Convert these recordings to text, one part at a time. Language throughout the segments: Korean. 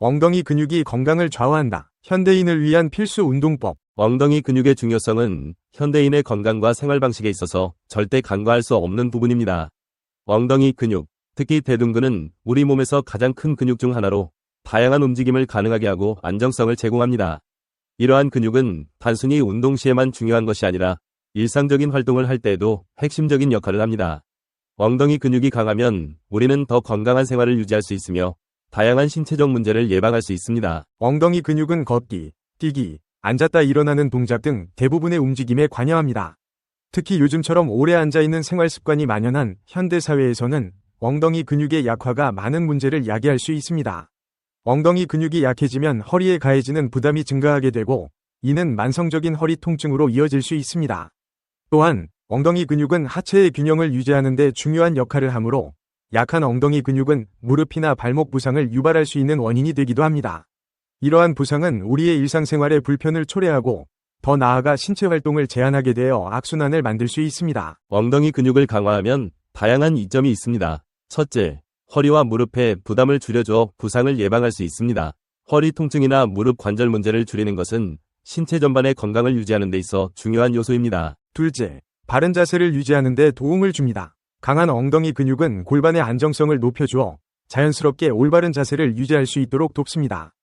엉덩이 근육이 건강을 좌우한다. 현대인을 위한 필수 운동법. 엉덩이 근육의 중요성은 현대인의 건강과 생활 방식에 있어서 절대 간과할 수 없는 부분입니다. 엉덩이 근육, 특히 대둔근은 우리 몸에서 가장 큰 근육 중 하나로 다양한 움직임을 가능하게 하고 안정성을 제공합니다. 이러한 근육은 단순히 운동 시에만 중요한 것이 아니라 일상적인 활동을 할 때에도 핵심적인 역할을 합니다. 엉덩이 근육이 강하면 우리는 더 건강한 생활을 유지할 수 있으며 다양한 신체적 문제를 예방할 수 있습니다. 엉덩이 근육은 걷기, 뛰기, 앉았다 일어나는 동작 등 대부분의 움직임에 관여합니다. 특히 요즘처럼 오래 앉아있는 생활 습관이 만연한 현대사회에서는 엉덩이 근육의 약화가 많은 문제를 야기할 수 있습니다. 엉덩이 근육이 약해지면 허리에 가해지는 부담이 증가하게 되고 이는 만성적인 허리 통증으로 이어질 수 있습니다. 또한 엉덩이 근육은 하체의 균형을 유지하는 데 중요한 역할을 하므로 약한 엉덩이 근육은 무릎이나 발목 부상을 유발할 수 있는 원인이 되기도 합니다. 이러한 부상은 우리의 일상생활에 불편을 초래하고 더 나아가 신체 활동을 제한하게 되어 악순환을 만들 수 있습니다. 엉덩이 근육을 강화하면 다양한 이점이 있습니다. 첫째, 허리와 무릎에 부담을 줄여줘 부상을 예방할 수 있습니다. 허리 통증이나 무릎 관절 문제를 줄이는 것은 신체 전반의 건강을 유지하는 데 있어 중요한 요소입니다. 둘째, 바른 자세를 유지하는 데 도움을 줍니다. 강한 엉덩이 근육은 골반의 안정성을 높여주어 자연스럽게 올바른 자세를 유지할 수 있도록 돕습니다.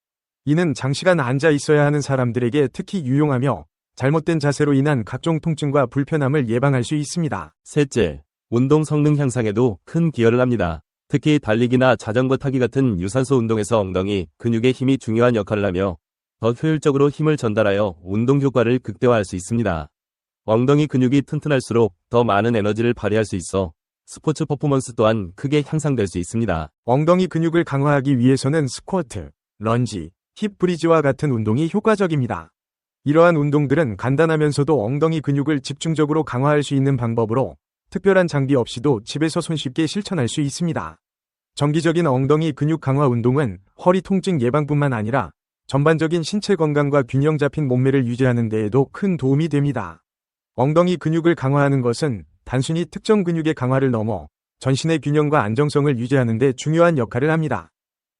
이는 장시간 앉아 있어야 하는 사람들에게 특히 유용하며 잘못된 자세로 인한 각종 통증과 불편함을 예방할 수 있습니다. 셋째, 운동 성능 향상에도 큰 기여를 합니다. 특히 달리기나 자전거 타기 같은 유산소 운동에서 엉덩이 근육의 힘이 중요한 역할을 하며 더 효율적으로 힘을 전달하여 운동 효과를 극대화할 수 있습니다. 엉덩이 근육이 튼튼할수록 더 많은 에너지를 발휘할 수 있어 스포츠 퍼포먼스 또한 크게 향상될 수 있습니다. 엉덩이 근육을 강화하기 위해서는 스쿼트, 런지, 힙 브리지와 같은 운동이 효과적입니다. 이러한 운동들은 간단하면서도 엉덩이 근육을 집중적으로 강화할 수 있는 방법으로 특별한 장비 없이도 집에서 손쉽게 실천할 수 있습니다. 정기적인 엉덩이 근육 강화 운동은 허리 통증 예방뿐만 아니라 전반적인 신체 건강과 균형 잡힌 몸매를 유지하는 데에도 큰 도움이 됩니다. 엉덩이 근육을 강화하는 것은 단순히 특정 근육의 강화를 넘어 전신의 균형과 안정성을 유지하는 데 중요한 역할을 합니다.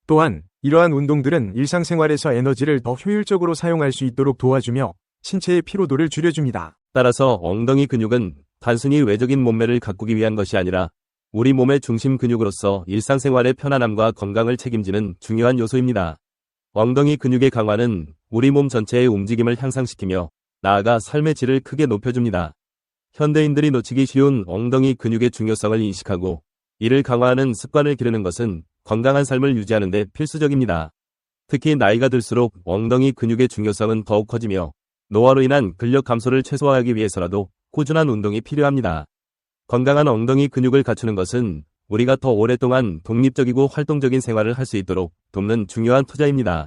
또한 이러한 운동들은 일상생활에서 에너지를 더 효율적으로 사용할 수 있도록 도와주며 신체의 피로도를 줄여줍니다. 따라서 엉덩이 근육은 단순히 외적인 몸매를 가꾸기 위한 것이 아니라 우리 몸의 중심 근육으로서 일상생활의 편안함과 건강을 책임지는 중요한 요소입니다. 엉덩이 근육의 강화는 우리 몸 전체의 움직임을 향상시키며 나아가 삶의 질을 크게 높여줍니다. 현대인들이 놓치기 쉬운 엉덩이 근육의 중요성을 인식하고 이를 강화하는 습관을 기르는 것은 건강한 삶을 유지하는 데 필수적입니다. 특히 나이가 들수록 엉덩이 근육의 중요성은 더욱 커지며 노화로 인한 근력 감소를 최소화하기 위해서라도 꾸준한 운동이 필요합니다. 건강한 엉덩이 근육을 갖추는 것은 우리가 더 오랫동안 독립적이고 활동적인 생활을 할 수 있도록 돕는 중요한 투자입니다.